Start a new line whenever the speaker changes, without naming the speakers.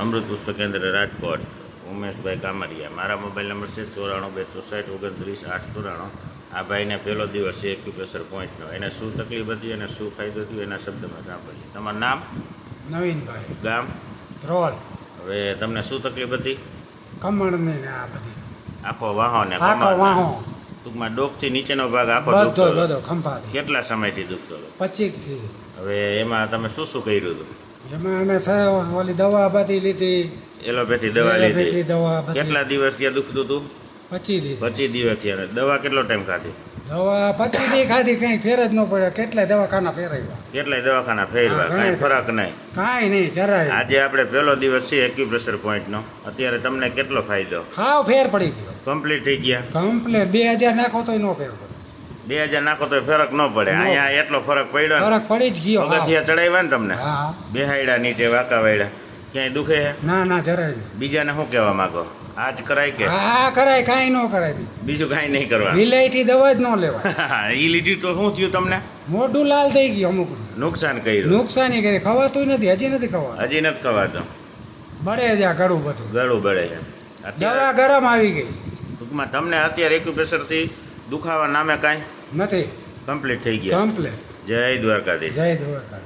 અમૃત પુષ્પ કેન્દ્ર રાજકોટ ઉમેશભાઈ કામરિયા. મારા મોબાઈલ નંબર છે ચોરાણું બે ચોસાઠ ઓગણત્રીસ આઠ ચોરાણું. આ ભાઈને પહેલો દિવસ છે એક્યુપ્રેશર પોઈન્ટનો એને શું તકલીફ હતી અને શું ફાયદો થયો એના શબ્દમાં સાંભળીએ. તમારું નામ?
નવીનભાઈ.
ગામ?
ધ્રોલ.
હવે તમને શું તકલીફ હતી?
કમળની ને આ બધી.
આખો વાહો ને
આખો વાહો.
ટૂંકમાં ડોકથી નીચેનો ભાગ આખો દુખતો કેટલા સમયથી દુખતો હતો
પચીકથી.
હવે એમાં તમે શું શું કર્યું હતું?
એમાં અમે ઓલી દવા બધી લીધી.
એલોપેથી દવા લીધી.
દવા
કેટલા દિવસ ત્યાં દુખતું હતું
પચી દીધી
પચી દિવસ થયા દવા કેટલો ટાઈમ ખાધી?
દવા પચી દી ખાધી કઈ ફેર જ ન પડે કેટલાય દવાખાના ફેરવ્યા
કેટલાય દવાખાના ફેરવા કઈ
કાંઈ
ફરક નહીં.
કાંઈ નહીં જરાય.
આજે આપણે પહેલો દિવસ છે એક્યુપ્રેશર પોઈન્ટનો અત્યારે તમને કેટલો ફાયદો?
હાવ ફેર પડી ગયો.
કમ્પ્લીટ થઈ ગયા?
કમ્પ્લીટ બે હજાર નાખો તોય નો ફેર પડે
બે હજાર નાખો તો ફરક ન પડે. અહીંયા એટલો ફરક પડ્યો
ફરક પડી જ ગયો.
પગથિયા ચડાવ્યા ને તમને? બેહાયડા નીચે વાંકા વાયડા. ક્યાંય દુખે?
ના ના જરાય
બીજાને શું કહેવા માંગો? આજ કરાય કે?
હા કરાય કાંઈ ન કરાય
બીજું કાંઈ નહીં કરવા
વિલાયતી દવા જ ન લેવા
એ લીધી તો શું થયું તમને?
મોઢું લાલ થઈ ગયું અમુક.
નુકસાન કર્યું.
નુકસાની કરી. ખવાતું નથી હજી નથી ખવાતું.
હજી નથી ખવાતું.
બળે છે આ ગળું બધું.
ગળું બળે છે.
દવા ગરમ આવી ગઈ.
ટૂંકમાં તમને અત્યારે એક્યુપ્રેશરથી દુખાવા નામે કાંઈ?
નથી.
કમ્પ્લીટ થઈ ગયા.
કમ્પ્લીટ
જય દ્વારકાધીશ.
જય દ્વારકા